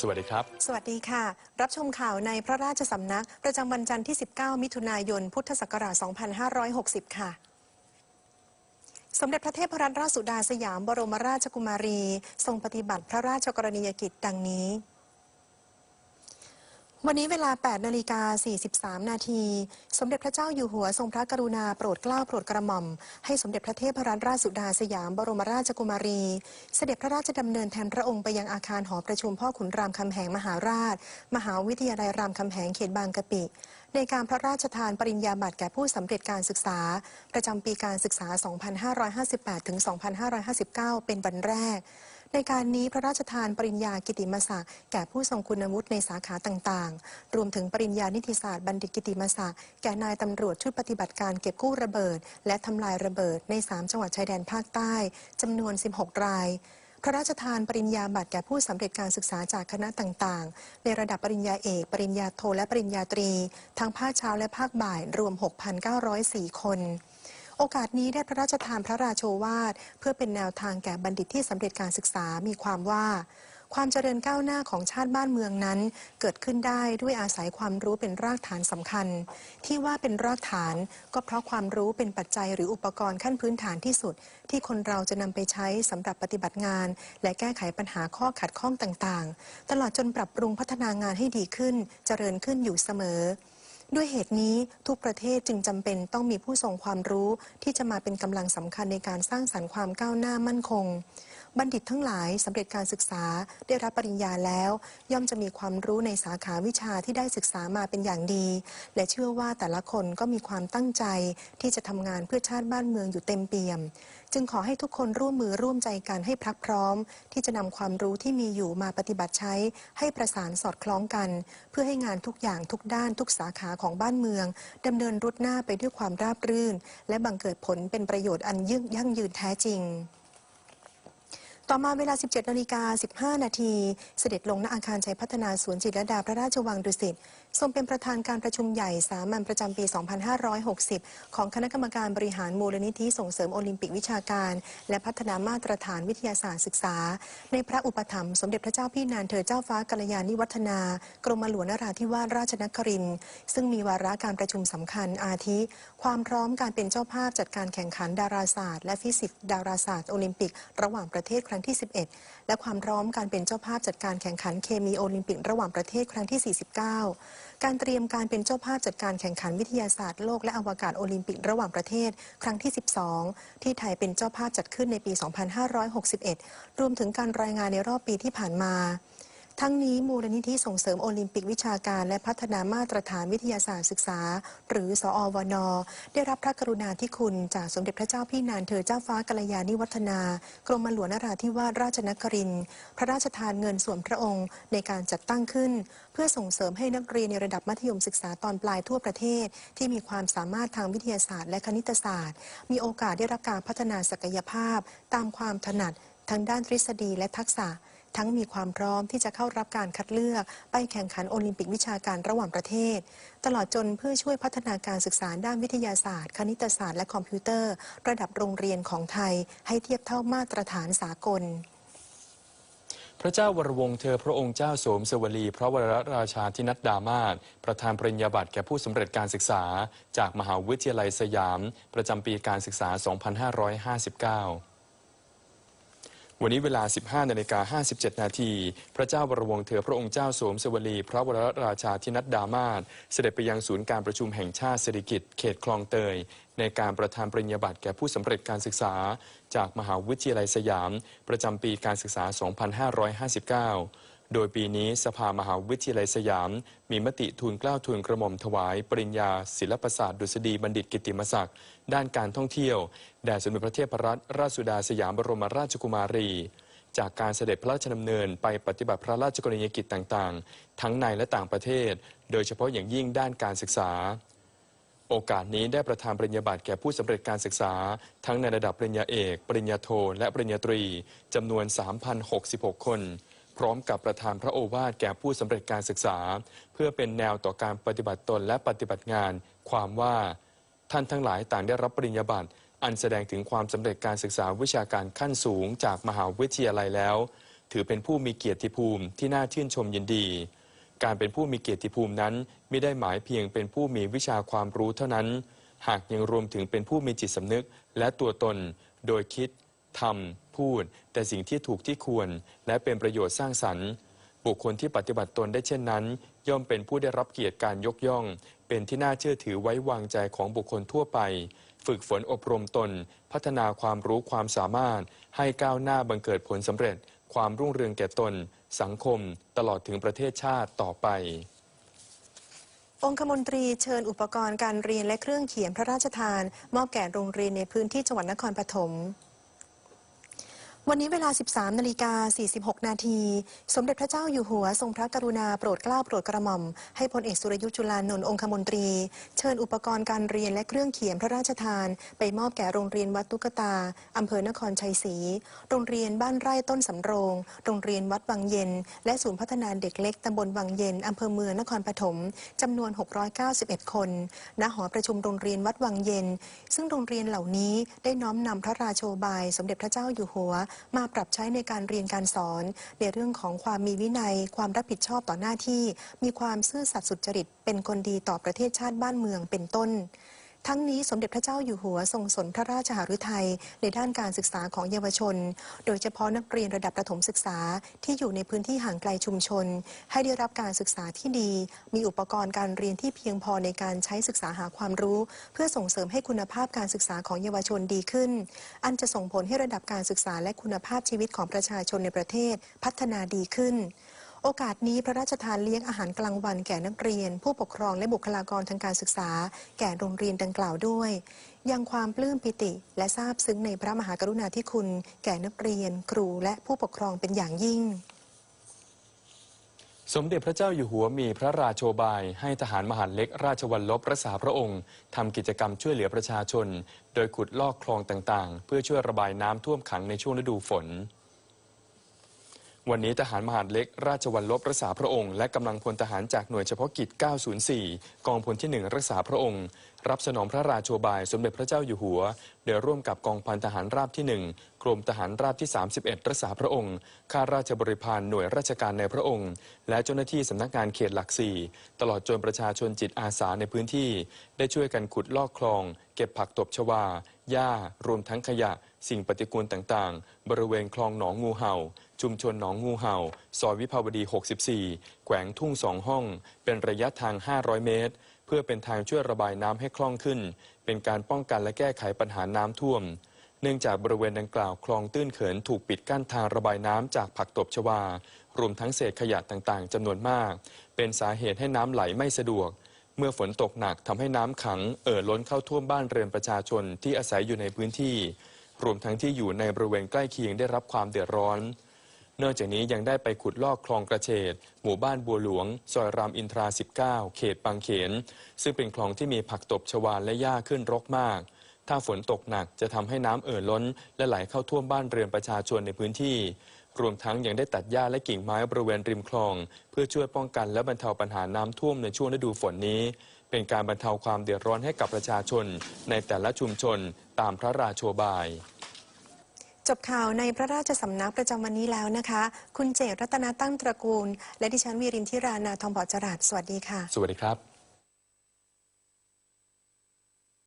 สวัสดีครับ สวัสดีค่ะ รับชมข่าวในพระราชสำนัก ประจำวันจันทร์ที่ 19 มิถุนายน พุทธศักราช 2560 ค่ะ สมเด็จพระเทพรัตนราชสุดาสยามบรมราชกุมารี ทรงปฏิบัติพระราชกรณียกิจดังนี้ วันนี้เวลา 8 นาฬิกา 43 นาที สมเด็จพระเจ้าอยู่หัวทรงพระกรุณาโปรดเกล้าโปรดกระหม่อม ให้สมเด็จพระเทพรัตนราชสุดาสยามบรมราชกุมารี เสด็จพระราชดำเนินแทนพระองค์ไปยังอาคารหอประชุมพ่อขุนรามคำแหงมหาราช มหาวิทยาลัยรามคำแหงเขตบางกะปิ ในการพระราชทานปริญญาบัตรแก่ผู้สำเร็จการศึกษา ประจำปีการศึกษา 2558-2559 เป็นวันแรก ในการนี้พระราชทานปริญญากิติมศักดิ์แก่ผู้ทรงคุณวุฒิในสาขาต่างๆ รวมถึงปริญญานิติศาสตร์บัณฑิตกิติมศักดิ์แก่นายตำรวจชุดปฏิบัติการเก็บกู้ระเบิด และทำลายระเบิดใน 3 จังหวัดชายแดนภาคใต้จำนวน 16 รายพระราชทานปริญญาบัตรแก่ผู้สำเร็จการศึกษาจากคณะต่างๆ ในระดับปริญญาเอก ปริญญาโท และปริญญาตรี ทั้งภาคเช้าและภาคบ่ายรวม 6,904 คน โอกาสนี้ได้พระราชทานพระราโชวาท เพื่อเป็นแนวทางแก่บัณฑิตที่สำเร็จการศึกษามีความว่า ความเจริญก้าวหน้าของชาติบ้านเมืองนั้น เกิดขึ้นได้ด้วยอาศัยความรู้เป็นรากฐานสำคัญ ที่ว่าเป็นรากฐานก็เพราะความรู้เป็นปัจจัยหรืออุปกรณ์ขั้นพื้นฐานที่สุด ที่คนเราจะนำไปใช้สำหรับปฏิบัติงาน และแก้ไขปัญหาข้อขัดข้องต่างๆ ตลอดจนปรับปรุงพัฒนางานให้ดีขึ้น เจริญขึ้นอยู่เสมอ ด้วยเหตุนี้ทุกประเทศจึงจำเป็นต้องมีผู้ทรงความรู้ที่จะมาเป็นกำลังสำคัญในการสร้างสรรค์ความก้าวหน้ามั่นคง บัณฑิตทั้งหลายสำเร็จการศึกษาได้รับปริญญาแล้ว ย่อมจะมีความรู้ในสาขาวิชาที่ได้ศึกษามาเป็นอย่างดี และเชื่อว่าแต่ละคนก็มีความตั้งใจที่จะทำงานเพื่อชาติบ้านเมืองอยู่เต็มเปี่ยม จึงขอให้ทุกคนร่วมมือร่วมใจกันให้พรักพร้อม ที่จะนำความรู้ที่มีอยู่มาปฏิบัติใช้ ให้ประสานสอดคล้องกัน เพื่อให้งานทุกอย่างทุกด้านทุกสาขาของบ้านเมืองดำเนินรุดหน้าไปด้วยความราบรื่น และบังเกิดผลเป็นประโยชน์อันยิ่งยั่งยืนแท้จริง ต่อมาเวลา 17นาฬิกา15 นาที เสด็จลงณอาคารชัยพัฒนาสวนจิตรดาพระราชวังดุสิตทรงเป็นประธานการประชุมใหญ่สามัญประจำปี 2560 ของคณะกรรมการบริหารมูลนิธิส่งเสริมโอลิมปิกวิชาการ และพัฒนามาตรฐานวิทยาศาสตร์ศึกษา ในพระอุปถัมภ์สมเด็จพระเจ้าพี่นางเธอเจ้าฟ้ากัลยาณิวัฒนา กรมหลวงนราธิวาสราชนครินทร์ซึ่งมีวาระการประชุมสำคัญอาทิ ความพร้อมการเป็นเจ้าภาพจัดการแข่งขันดาราศาสตร์ และฟิสิกส์ดาราศาสตร์โอลิมปิก ระหว่างประเทศครั้งที่ 11 และความพร้อมการเป็นเจ้าภาพจัดการแข่งขันเคมีโอลิมปิกระหว่างประเทศครั้งที่ 49 การเตรียมการเป็นเจ้าภาพจัดการแข่งขันวิทยาศาสตร์โลกและอวกาศโอลิมปิกระหว่างประเทศ ครั้งที่ 12 ที่ไทยเป็นเจ้าภาพจัดขึ้นในปี 2561 รวมถึงการรายงานในรอบปีที่ผ่านมา ทั้งนี้มูลนิธิส่งเสริมโอลิมปิกวิชาการและพัฒนามาตรฐานวิทยาศาสตร์ศึกษา หรือสอวนได้รับพระกรุณาธิคุณจากสมเด็จพระเจ้าพี่นางเธอเจ้าฟ้ากัลยาณิวัฒนา กรมหลวงนราธิวาสราชนครินทร์พระราชทานเงินส่วนพระองค์ในการจัดตั้งขึ้น เพื่อส่งเสริมให้นักเรียนในระดับมัธยมศึกษาตอนปลายทั่วประเทศ ที่มีความสามารถทางวิทยาศาสตร์และคณิตศาสตร์ มีโอกาสได้รับการพัฒนาศักยภาพ ตามความถนัดทั้งด้านทฤษฎีและทักษะ ทั้งมีความพร้อมที่จะเข้ารับการคัดเลือก ไปแข่งขันโอลิมปิกวิชาการระหว่างประเทศ ตลอดจนเพื่อช่วยพัฒนาการศึกษาด้านวิทยาศาสตร์ คณิตศาสตร์และคอมพิวเตอร์ ระดับโรงเรียนของไทย ให้เทียบเท่ามาตรฐานสากลพระเจ้าวรวงเธอพระองค์เจ้าโสมสวลี พระวรราชาธินัดดามาศประธานปริญญาบัตรแก่ผู้สำเร็จการศึกษา จากมหาวิทยาลัยสยาม ประจำปีการศึกษา 2559 วันนี้เวลา 15 นาฬิกา 57 นาที พระเจ้าวรวงศ์เธอพระองค์เจ้าโสมสวลี พระวรราชาธินัดดามาศเสด็จไปยังศูนย์การประชุมแห่งชาติเศรษฐกิจ เขตคลองเตย ในการประทานปริญญาบัตรแก่ผู้สำเร็จการศึกษา จากมหาวิทยาลัยสยาม ประจำปีการศึกษา 2559 โดยปีนี้สภามหาวิทยาลัยสยาม มีมติทูลเกล้าทูลกระหม่อมถวาย ปริญญา ศิลปศาสตร์ดุษฎีบัณฑิตกิติมศักดิ์ด้านการท่องเที่ยวแด่สมเด็จพระเทพรัตนราชสุดาสยามบรมราชกุมารี จากการเสด็จพระราชดำเนินไปปฏิบัติพระราชกรณียกิจต่างๆ ทั้งในและต่างประเทศ โดยเฉพาะอย่างยิ่งด้านการศึกษา โอกาสนี้ได้ประทานปริญญาบัตรแก่ผู้สำเร็จการศึกษา ทั้งในระดับปริญญาเอก ปริญญาโท และปริญญาตรีจำนวน 3,066 คน พร้อมกับประธานพระโอวาทแก่ผู้สำเร็จการศึกษา เพื่อเป็นแนวต่อการปฏิบัติตนและปฏิบัติงาน ความว่าท่านทั้งหลายต่างได้รับปริญญาบัตรอันแสดงถึงความสำเร็จการศึกษาวิชาการขั้นสูงจากมหาวิทยาลัยแล้ว ถือเป็นผู้มีเกียรติภูมิที่น่าชื่นชมยินดี การเป็นผู้มีเกียรติภูมินั้น ไม่ได้หมายเพียงเป็นผู้มีวิชาความรู้เท่านั้น หากยังรวมถึงเป็นผู้มีจิตสำนึกและตัวตน โดยคิดทำพูด แต่สิ่งที่ถูกที่ควร และเป็นประโยชน์สร้างสรรค์ บุคคลที่ปฏิบัติตนได้เช่นนั้น ย่อมเป็นผู้ได้รับเกียรติการยกย่อง เป็นที่น่าเชื่อถือไว้วางใจของบุคคลทั่วไป ฝึกฝนอบรมตน พัฒนาความรู้ความสามารถ ให้ก้าวหน้าบังเกิดผลสำเร็จ ความรุ่งเรืองแก่ตน สังคม ตลอดถึงประเทศชาติต่อไปองคมนตรีเชิญอุปกรณ์การเรียนและเครื่องเขียนพระราชทาน มอบแก่โรงเรียนในพื้นที่จังหวัดนครปฐม วันนี้เวลา 13 นาฬิกา 46 นาที สมเด็จพระเจ้าอยู่หัว ทรงพระกรุณาโปรดเกล้าโปรดกระหม่อม ให้พลเอกสุรยุทธ์จุลานนท์องคมนตรี เชิญอุปกรณ์การเรียนและเครื่องเขียนพระราชทาน ไปมอบแก่โรงเรียนวัดตุกตา อำเภอนครชัยศรี โรงเรียนบ้านไร่ต้นสำโรง โรงเรียนวัดวังเย็น และศูนย์พัฒนาเด็กเล็กตำบลวังเย็นอำเภอเมืองนครปฐมจำนวน 691 คน ณ หอประชุมโรงเรียนวัดวังเย็น ซึ่งโรงเรียนเหล่านี้ได้น้อมนำพระราโชบาย สมเด็จพระเจ้าอยู่หัวมาปรับใช้ในการเรียนการสอน ในเรื่องของความมีวินัย ความรับผิดชอบต่อหน้าที่ มีความซื่อสัตย์สุจริต เป็นคนดีต่อประเทศชาติบ้านเมืองเป็นต้น ทั้งนี้สมเด็จพระเจ้าอยู่หัวทรงสนพระราชหฤทัยในด้านการศึกษาของเยาวชน โดยเฉพาะนักเรียนระดับประถมศึกษาที่อยู่ในพื้นที่ห่างไกลชุมชน ให้ได้รับการศึกษาที่ดี มีอุปกรณ์การเรียนที่เพียงพอในการใช้ศึกษาหาความรู้ เพื่อส่งเสริมให้คุณภาพการศึกษาของเยาวชนดีขึ้น อันจะส่งผลให้ระดับการศึกษาและคุณภาพชีวิตของประชาชนในประเทศพัฒนาดีขึ้น โอกาสนี้พระราชทานเลี้ยงอาหารกลางวันแก่นักเรียน ผู้ปกครองและบุคลากรทางการศึกษา แก่โรงเรียนดังกล่าวด้วย ยังความปลื้มปิติและซาบซึ้งในพระมหากรุณาธิคุณ แก่นักเรียน ครูและผู้ปกครองเป็นอย่างยิ่ง สมเด็จพระเจ้าอยู่หัวมีพระราโชบาย ให้ทหารมหาดเล็กราชวัลลบรักษาพระองค์ทำกิจกรรมช่วยเหลือประชาชน โดยขุดลอกคลองต่างๆ เพื่อช่วยระบายน้ำท่วมขังในช่วงฤดูฝน วันนี้ทหารมหาดเล็ก ราชวัลลบรักษาพระองค์ และกำลังพลทหารจากหน่วยเฉพาะกิจ 904 กองพลที่ 1 รักษาพระองค์ รับสนองพระราโชบายสมเด็จพระเจ้าอยู่หัว โดยร่วมกับกองพันทหารราบที่ 1 กรมทหารราบที่ 31 รักษาพระองค์ข้าราชบริพารหน่วยราชการในพระองค์ และเจ้าหน้าที่สำนักงานเขตหลักสี่ตลอดจนประชาชนจิตอาสาในพื้นที่ ได้ช่วยกันขุดลอกคลอง เก็บผักตบชวาหญ้ารวมทั้งขยะ สิ่งปฏิกูลต่างๆ บริเวณคลองหนองงูเห่า ชุมชนหนองงูเห่า ซอยวิภาวดี 64 แขวงทุ่งสองห้อง เป็นระยะทาง 500 เมตร เพื่อเป็นทางช่วยระบายน้ำให้คล่องขึ้น เป็นการป้องกันและแก้ไขปัญหาน้ำท่วม เนื่องจากบริเวณดังกล่าวคลองตื้นเขินถูกปิดกั้นทางระบายน้ำจากผักตบชวา รวมทั้งเศษขยะต่างๆจำนวนมาก เป็นสาเหตุให้น้ำไหลไม่สะดวกเมื่อฝนตกหนักทำให้น้ำขังเอ่อล้นเข้าท่วมบ้านเรือนประชาชนที่อาศัยอยู่ในพื้นที่ รวมทั้งที่อยู่ในบริเวณใกล้เคียงได้รับความเดือดร้อน นอกจากนี้ยังได้ไปขุดลอกคลองกระเฉดหมู่บ้านบัวหลวง ซอยรามอินทรา 19 เขตบางเขน ซึ่งเป็นคลองที่มีผักตบชวาและหญ้าขึ้นรกมาก ถ้าฝนตกหนักจะทำให้น้ำเอ่อล้น และไหลเข้าท่วมบ้านเรือนประชาชนในพื้นที่ รวมทั้งยังได้ตัดหญ้าและกิ่งไม้บริเวณริมคลอง เพื่อช่วยป้องกันและบรรเทาปัญหาน้ำท่วมในช่วงฤดูฝนนี้ เป็นการบรรเทาความเดือดร้อนให้กับประชาชน ในแต่ละชุมชนตามพระราโชบาย จบข่าวในพระราชสำนักประจำวันนี้แล้วนะคะ คุณเจตรัตนาตั้งตระกูล และดิฉันวีรินทิรานาทองบอจรัสสวัสดีค่ะ สวัสดีครับ